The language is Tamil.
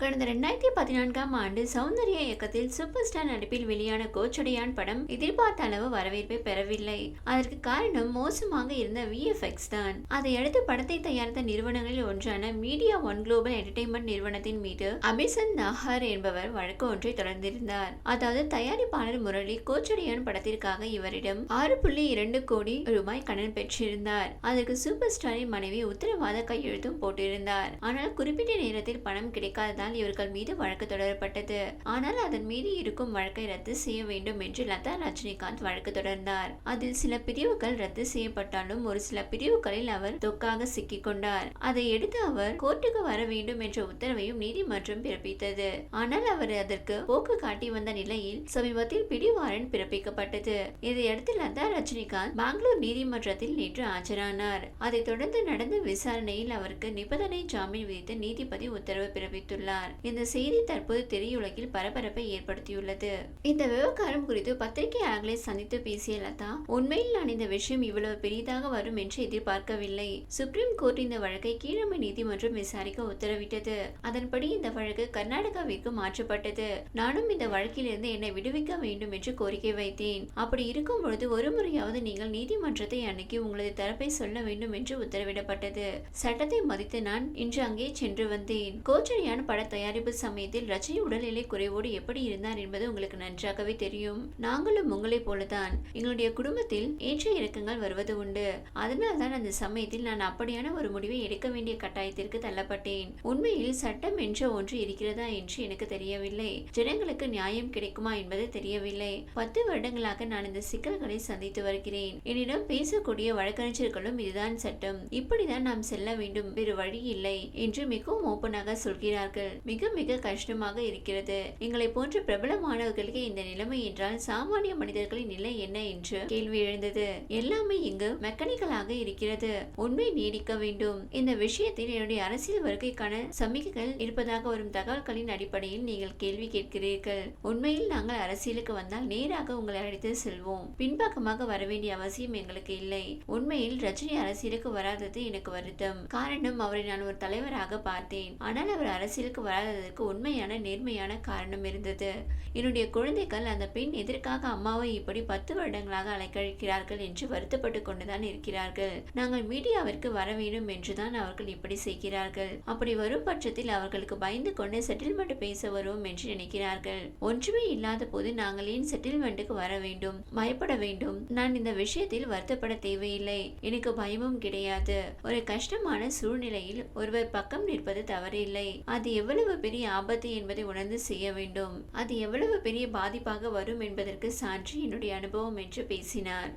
கடந்த ரெண்டாயிரத்தி பதினான்காம் ஆண்டு சௌந்தர்யா இயக்கத்தில் சூப்பர் ஸ்டார் நடிப்பில் வெளியான கோச்சடையான் படம் எதிர்பார்த்த அளவு வரவேற்பை பெறவில்லை. அதற்கு காரணம் மோசமாக இருந்த விஎஃப்எக்ஸ் தான். அதையடுத்து படத்தை தயாரித்த நிறுவனங்களில் ஒன்றான மீடியா ஒன் குளோபல் என்டர்டைன்மெண்ட் நிறுவனத்தின் மீது அபிசன் நாகர் என்பவர் வழக்கு ஒன்றை தொடர்ந்திருந்தார். அதாவது தயாரிப்பாளர் முரளி கோச்சடையான் படத்திற்காக இவரிடம் ஆறு புள்ளி இரண்டு கோடி ரூபாய் கடன் பெற்றிருந்தார். அதற்கு சூப்பர் ஸ்டாரின் மனைவி உத்தரவாத கையெழுத்தும் போட்டிருந்தார். ஆனால் குறிப்பிட்ட நேரத்தில் பணம் கிடைக்காததால் இவர்கள் மீது வழக்கு தொடரப்பட்டது. ஆனால் அதன் மீது இருக்கும் வழக்கை ரத்து செய்ய வேண்டும் என்று லதா ரஜினிகாந்த் வழக்கு தொடர்ந்தார். அதில் சில பிரிவுகள் ரத்து செய்யப்பட்டாலும் ஒரு சில பிரிவுகளில் அவர் தொக்காக சிக்கிக் கொண்டார். அதை எடுத்து அவர் கோர்ட்டுக்கு வர வேண்டும் என்ற உத்தரவையும் நீதிமன்றம் பிறப்பித்தது. ஆனால் அவர் அதற்கு போக்கு காட்டி வந்த நிலையில் சமீபத்தில் பிடிவாரண்ட் பிறப்பிக்கப்பட்டது. இதையடுத்து லதா ரஜினிகாந்த் பெங்களூர் நீதிமன்றத்தில் நேற்று ஆஜரானார். அதைத் தொடர்ந்து நடந்த விசாரணையில் அவருக்கு நிபந்தனை ஜாமீன் விதித்து நீதிபதி உத்தரவு பிறப்பித்துள்ளார். இந்த செய்தி தற்போது திரையுலகில் பரபரப்பை ஏற்படுத்தியுள்ளது. இந்த விவகாரம் குறித்து பத்திரிகையாளர்களை சந்தித்து பேசிய லதா உண்மையில் நான் இந்த விஷயம் இவ்வளவு பெரிதாக வரும் என்று எதிர்பார்க்கவில்லை. சுப்ரீம் கோர்ட் இந்த வழக்கை கீழமை நீதிமன்றம் விசாரிக்க உத்தரவிட்டது. அதன்படி இந்த வழக்கு கர்நாடகாவிற்கு மாற்றப்பட்டது. நானும் இந்த வழக்கிலிருந்து என்னை விடுவிக்க வேண்டும் என்று கோரிக்கை வைத்தேன். அப்படி இருக்கும் பொழுது ஒரு முறையாவது நீங்கள் நீதிமன்றத்தை அணுகி உங்களது தரப்பை சொல்ல வேண்டும் என்று உத்தரவிடப்பட்டது. சட்டத்தை மதித்து நான் இன்று அங்கே சென்று வந்தேன். கோச்சரியான படத்தை பட தயாரிப்பு சமயத்தில் ரஜினி உடல்நிலை குறைவோடு எப்படி இருந்தார் என்பது உங்களுக்கு நன்றாகவே தெரியும். நாங்களும் உங்களைப் போலதான். எங்களுடைய குடும்பத்தில் ஏற்ற இறக்கங்கள் வருவது உண்டு. அதனால் தான் அந்த சமயத்தில் நான் அப்படியான ஒரு முடிவை எடுக்க வேண்டிய கட்டாயத்திற்கு தள்ளப்பட்டேன். உண்மையில் சட்டம் என்ற ஒன்று இருக்கிறதா என்று எனக்கு தெரியவில்லை. ஜனங்களுக்கு நியாயம் கிடைக்குமா என்பது தெரியவில்லை. பத்து வருடங்களாக நான் இந்த சிக்கல்களை சந்தித்து வருகிறேன். என்னிடம் பேசக்கூடிய வழக்கறிஞர்களும் இதுதான் சட்டம். இப்படிதான் நாம் செல்ல வேண்டும். வேறு வழி இல்லை என்று மிகவும் ஓப்பனாக சொல்கிறார்கள். மிக மிக கஷ்டமாக இருக்கிறது. எங்களை போன்ற பிரபலமானவர்களுக்கு இந்த நிலைமை என்றால் சாமானிய மனிதர்களின் நிலை என்ன என்று கேள்வி எழுந்தது. எல்லாமே இங்கு மெக்கானிக்கலாக இருக்கிறது. உண்மை நீடிக்க வேண்டும். இந்த விஷயத்தில் என்னுடைய அரசியல் வருகைக்கான சமிகைகள் இருப்பதாக வரும் தகவல்களின் அடிப்படையில் நீங்கள் கேள்வி கேட்கிறீர்கள். உண்மையில் நாங்கள் அரசியலுக்கு வந்தால் நேராக உங்களை அழைத்து செல்வோம். பின்பக்கமாக வர வேண்டிய அவசியம் எங்களுக்கு இல்லை. உண்மையில் ரஜினி அரசியலுக்கு வராதது எனக்கு வருத்தம். காரணம் அவரை நான் ஒரு தலைவராக பார்த்தேன். ஆனால் அவர் அரசியலுக்கு வராததற்கு உண்மையான நேர்மையான காரணம் இருந்தது. என்னுடைய குழந்தைகள் அந்த பெண் எதற்காக அம்மாவை இப்படி பத்து வருடங்களாக அலைக்கழிக்கிறார்கள் என்று வருத்தப்பட்டு கொண்டுதான் இருக்கிறார்கள். நாங்கள் மீடியாவிற்கு வர வேண்டும் என்றுதான் அவர்கள் இப்படி செய்கிறார்கள். அப்படி வரும் பட்சத்தில் அவர்களுக்கு பயந்து கொண்டு செட்டில்மெண்ட் பேச வருவோம் என்று நினைக்கிறார்கள். ஒன்றுமே இல்லாத போது நாங்கள் ஏன் செட்டில்மெண்ட்டுக்கு வர வேண்டும்? பயப்பட வேண்டும். நான் இந்த விஷயத்தில் வருத்தப்பட தேவையில்லை. எனக்கு பயமும் கிடையாது. ஒரு கஷ்டமான சூழ்நிலையில் ஒருவர் பக்கம் நிற்பது தவறில்லை. அது எவ்வளவு எவ்வளவு பெரிய ஆபத்து என்பதை உணர்ந்து செய்ய வேண்டும்? அது எவ்வளவு பெரிய பாதிப்பாக வரும் என்பதற்கு சான்று என்னுடைய அனுபவம் என்று பேசினார்.